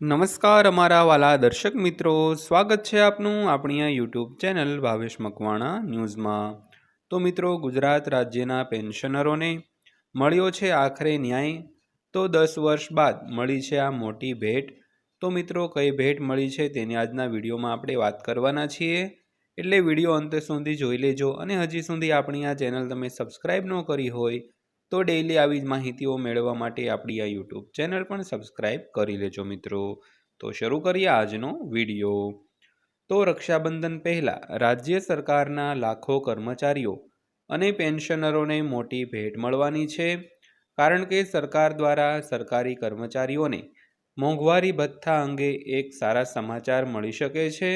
નમસ્કાર અમારા વાલા દર્શક મિત્રો. સ્વાગત છે આપનું આપણી આ યુટ્યુબ ચેનલ ભાવેશ મકવાણા ન્યૂઝમાં. તો મિત્રો, ગુજરાત રાજ્યના પેન્શનરોને મળ્યો છે આખરે ન્યાય. તો દસ વર્ષ બાદ મળી છે આ મોટી ભેટ. તો મિત્રો, કઈ ભેટ મળી છે તેની આજના વિડીયોમાં આપણે વાત કરવાના છીએ. એટલે વીડિયો અંત સુધી જોઈ લેજો અને હજી સુધી આપણી આ ચેનલ તમે સબસ્ક્રાઈબ ન કરી હોય તો ડેઈલી આવી જ માહિતીઓ મેળવવા માટે આપણી આ યુટ્યુબ ચેનલ પણ સબસ્ક્રાઈબ કરી લેજો મિત્રો. તો શરૂ કરીએ આજનો વીડિયો તો રક્ષાબંધન પહેલાં રાજ્ય સરકારના લાખો કર્મચારીઓ અને પેન્શનરોને મોટી ભેટ મળવાની છે. કારણ કે સરકાર દ્વારા સરકારી કર્મચારીઓને મોંઘવારી ભથ્થા અંગે એક સારા સમાચાર મળી શકે છે.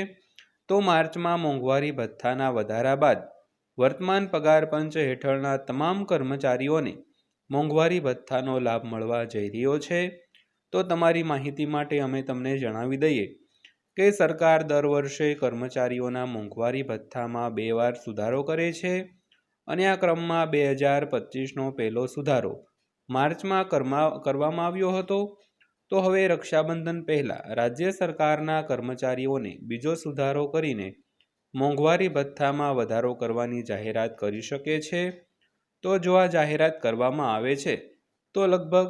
તો માર્ચમાં મોંઘવારી ભથ્થાના વધારા બાદ વર્તમાન પગાર પંચ હેઠળના તમામ કર્મચારીઓને મોંઘવારી ભથ્થાનો લાભ મળવા જઈ રહ્યો છે, તો તમારી માહિતી માટે અમે તમને જણાવી દઈએ કે સરકાર દર વર્ષે કર્મચારીઓના મોંઘવારી ભથ્થામાં બે વાર સુધારો કરે છે અને આ ક્રમમાં બે હજાર પચીસનો પહેલો સુધારો માર્ચમાં કરમા, કરવામાં આવ્યો હતો. તો હવે રક્ષાબંધન પહેલાં રાજ્ય સરકારના કર્મચારીઓને બીજો સુધારો કરીને મોંઘવારી ભથ્થામાં વધારો કરવાની જાહેરાત કરી શકે છે. તો જો આ જાહેરાત કરવામાં આવે છે, તો લગભગ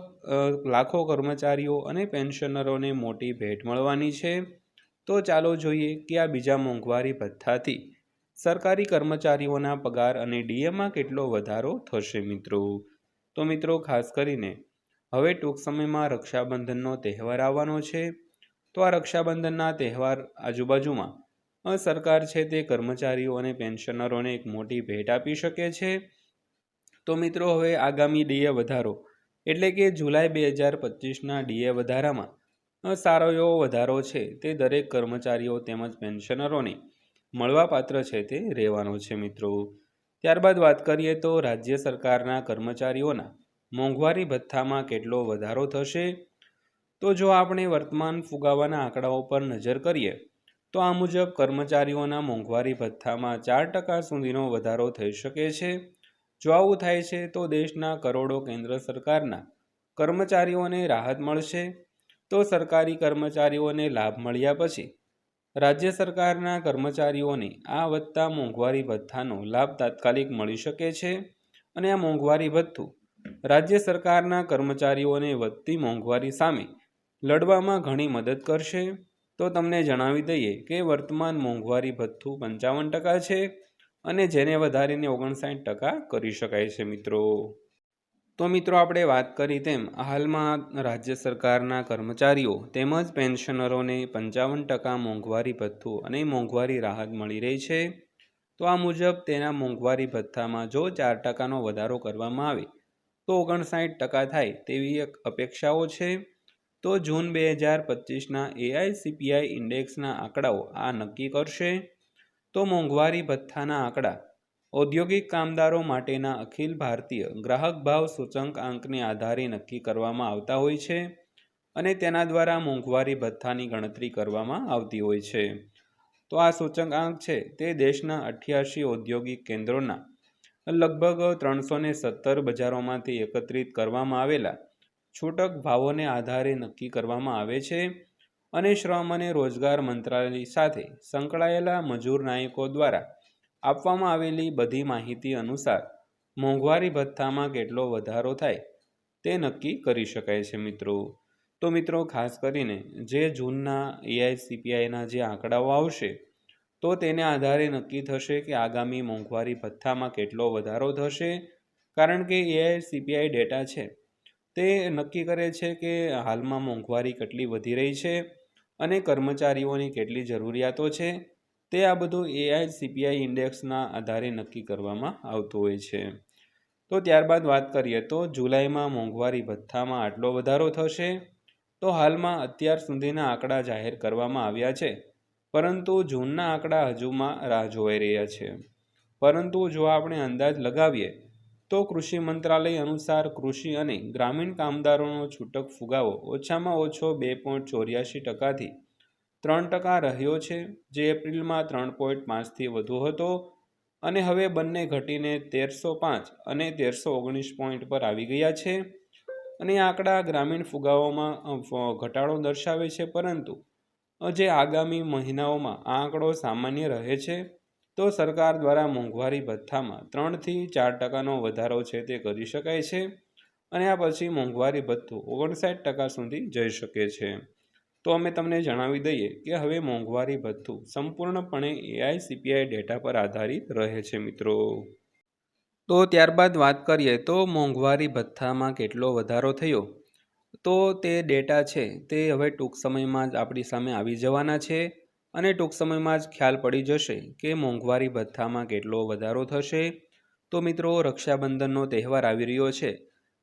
લાખો કર્મચારીઓ અને પેન્શનરોને મોટી ભેટ મળવાની છે. તો ચાલો જોઈએ કે આ બીજા મોંઘવારી ભથ્થાથી સરકારી કર્મચારીઓના પગાર અને ડીએમાં કેટલો વધારો થશે મિત્રો? તો મિત્રો, ખાસ કરીને હવે ટૂંક સમયમાં રક્ષાબંધનનો તહેવાર આવવાનો છે. તો આ રક્ષાબંધનના તહેવાર આજુબાજુમાં સરકાર છે તે કર્મચારીઓ અને પેન્શનરોને એક મોટી ભેટ આપી શકે છે. તો મિત્રો હવે આગામી ડીએ વધારો. એટલે કે જુલાઈ બે હજાર પચીસના ડીએ વધારામાં સારો એવો વધારો છે તે દરેક કર્મચારીઓ તેમજ પેન્શનરોને મળવાપાત્ર છે તે રહેવાનો છે મિત્રો. ત્યારબાદ વાત કરીએ તો રાજ્ય સરકારના કર્મચારીઓના મોંઘવારી ભથ્થામાં કેટલો વધારો થશે? તો જો આપણે વર્તમાન ફુગાવાના આંકડાઓ પર નજર કરીએ, તો આ મુજબ કર્મચારીઓના મોંઘવારી ભથ્થામાં ચાર ટકા સુધીનો વધારો થઈ શકે છે. જો આવું થાય છે, તો દેશના કરોડો કેન્દ્ર સરકારના કર્મચારીઓને રાહત મળશે. તો સરકારી કર્મચારીઓને લાભ મળ્યા પછી રાજ્ય સરકારના કર્મચારીઓને આ વધતા મોંઘવારી ભથ્થાનો લાભ તાત્કાલિક મળી શકે છે અને આ મોંઘવારી ભથ્થું રાજ્ય સરકારના કર્મચારીઓને વધતી મોંઘવારી સામે લડવામાં ઘણી મદદ કરશે. તો તમને જણાવી દઈએ કે વર્તમાન મોંઘવારી ભથ્થું પંચાવન ટકા છે. અને જેને વધારીને ઓગણસાઠ ટકા કરી શકાય છે, મિત્રો. તો મિત્રો, આપણે વાત કરી તેમ, હાલમાં રાજ્ય સરકારના કર્મચારીઓ તેમજ પેન્શનરોને પંચાવન ટકા મોંઘવારી ભથ્થું અને મોંઘવારી રાહત મળી રહી છે. તો આ મુજબ તેના મોંઘવારી ભથ્થામાં જો ચાર ટકાનો વધારો કરવામાં આવે, તો ઓગણસાઠ ટકા થાય તેવી એક અપેક્ષાઓ છે. તો જૂન બે હજાર પચીસના એઆઈસીપીઆઈ ઇન્ડેક્સના આંકડાઓ આ નક્કી કરશે. તો મોંઘવારી ભથ્થાના આંકડા. ઔદ્યોગિક કામદારો માટેના અખિલ ભારતીય ગ્રાહક ભાવ સૂચંક આંકને આધારે નક્કી કરવામાં આવતા હોય છે અને તેના દ્વારા મોંઘવારી ભથ્થાની ગણતરી કરવામાં આવતી હોય છે. તો આ સૂચક આંક છે તે દેશના અઠ્યાસી ઔદ્યોગિક કેન્દ્રોના લગભગ ત્રણસો ને સત્તર બજારોમાંથી એકત્રિત કરવામાં આવેલા છૂટક ભાવોને આધારે નક્કી કરવામાં આવે છે અને શ્રમ અને રોજગાર મંત્રાલય સાથે સંકળાયેલા મજૂર નાયકો દ્વારા આપવામાં આવેલી બધી માહિતી અનુસાર મોંઘવારી ભથ્થામાં કેટલો વધારો થાય તે નક્કી કરી શકાય છે મિત્રો. તો મિત્રો, ખાસ કરીને જે જૂનના એઆઈસીપીઆઈના જે આંકડાઓ આવશે, તો તેને આધારે નક્કી થશે કે આગામી મોંઘવારી ભથ્થામાં કેટલો વધારો થશે. કારણ કે એઆઈસીપીઆઈ ડેટા છે, તે નક્કી કરે છે કે હાલમાં મોંઘવારી કેટલી વધી રહી છે અને કર્મચારીઓની કેટલી જરૂરિયાતો છે, તે આ બધું એઆઈ સીપીઆઈ ઇન્ડેક્સના આધારે નક્કી કરવામાં આવતું હોય છે. તો ત્યારબાદ વાત કરીએ તો જુલાઈમાં મોંઘવારી ભથ્થામાં આટલો વધારો થશે, તો હાલમાં અત્યાર સુધીના આંકડા જાહેર કરવામાં આવ્યા છે, પરંતુ જૂનના આંકડા હજુમાં રાહ જોવાઈ રહ્યા છે. પરંતુ જો આપણે અંદાજ લગાવીએ તો કૃષિ મંત્રાલય અનુસાર કૃષિ અને ગ્રામીણ કામદારોનો છૂટક ફુગાવો ઓછામાં ઓછો બે પોઈન્ટ ચોર્યાસી ટકાથી ત્રણ ટકા રહ્યો છે. જે એપ્રિલમાં ત્રણ પોઈન્ટ પાંચથી વધુ હતો અને હવે બંને ઘટીને તેરસો પાંચ અને તેરસો ઓગણીસ પોઈન્ટ પર આવી ગયા છે. અને આંકડા ગ્રામીણ ફુગાઓમાં ઘટાડો દર્શાવે છે. પરંતુ જે આગામી મહિનાઓમાં આ આંકડો સામાન્ય રહે છે. તો સરકાર દ્વારા મોંઘવારી ભથ્થામાં ત્રણથી ચાર ટકાનો વધારો છે તે કરી શકાય છે અને આ પછી મોંઘવારી ભથ્થું ઓગણસાઠ ટકા સુધી જઈ શકે છે. તો અમે તમને જણાવી દઈએ કે હવે મોંઘવારી ભથ્થું સંપૂર્ણપણે એઆઈસીપીઆઈ ડેટા પર આધારિત રહે છે મિત્રો. તો ત્યારબાદ વાત કરીએ તો મોંઘવારી ભથ્થામાં કેટલો વધારો થયો? તો તે ડેટા છે તે હવે ટૂંક સમયમાં જ આપણી સામે આવી જવાના છે. અને ટૂંક સમયમાં જ ખ્યાલ પડી જશે કે મોંઘવારી ભથ્થામાં કેટલો વધારો થશે. તો મિત્રો, રક્ષાબંધનનો તહેવાર આવી રહ્યો છે.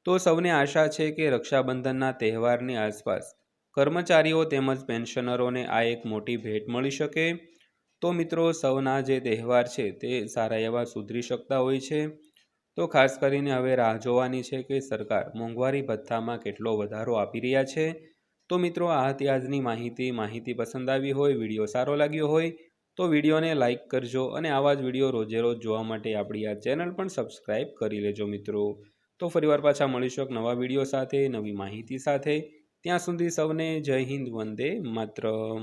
તો સૌને આશા છે કે રક્ષાબંધનના તહેવારની આસપાસ કર્મચારીઓ તેમજ પેન્શનરોને આ એક મોટી ભેટ મળી શકે. તો મિત્રો, સૌના જે તહેવાર છે તે સારા એવા સુધરી શકતા હોય છે. તો ખાસ કરીને હવે રાહ જોવાની છે કે સરકાર મોંઘવારી ભથ્થામાં કેટલો વધારો આપી રહ્યા છે. તો મિત્રો, આ હતી આજની માહિતી. માહિતી પસંદ આવી હોય, વીડિયો સારો લાગ્યો હોય, તો વિડીયોને લાઇક કરજો અને આવા જ વીડિયો રોજે રોજ જોવા માટે આપણી આ ચેનલ પણ સબસ્ક્રાઈબ કરી લેજો મિત્રો. તો ફરીવાર પાછા મળીશું એક નવા વીડિયો સાથે, નવી માહિતી સાથે. ત્યાં સુધી સૌને જય હિન્દ, વંદે માતરમ.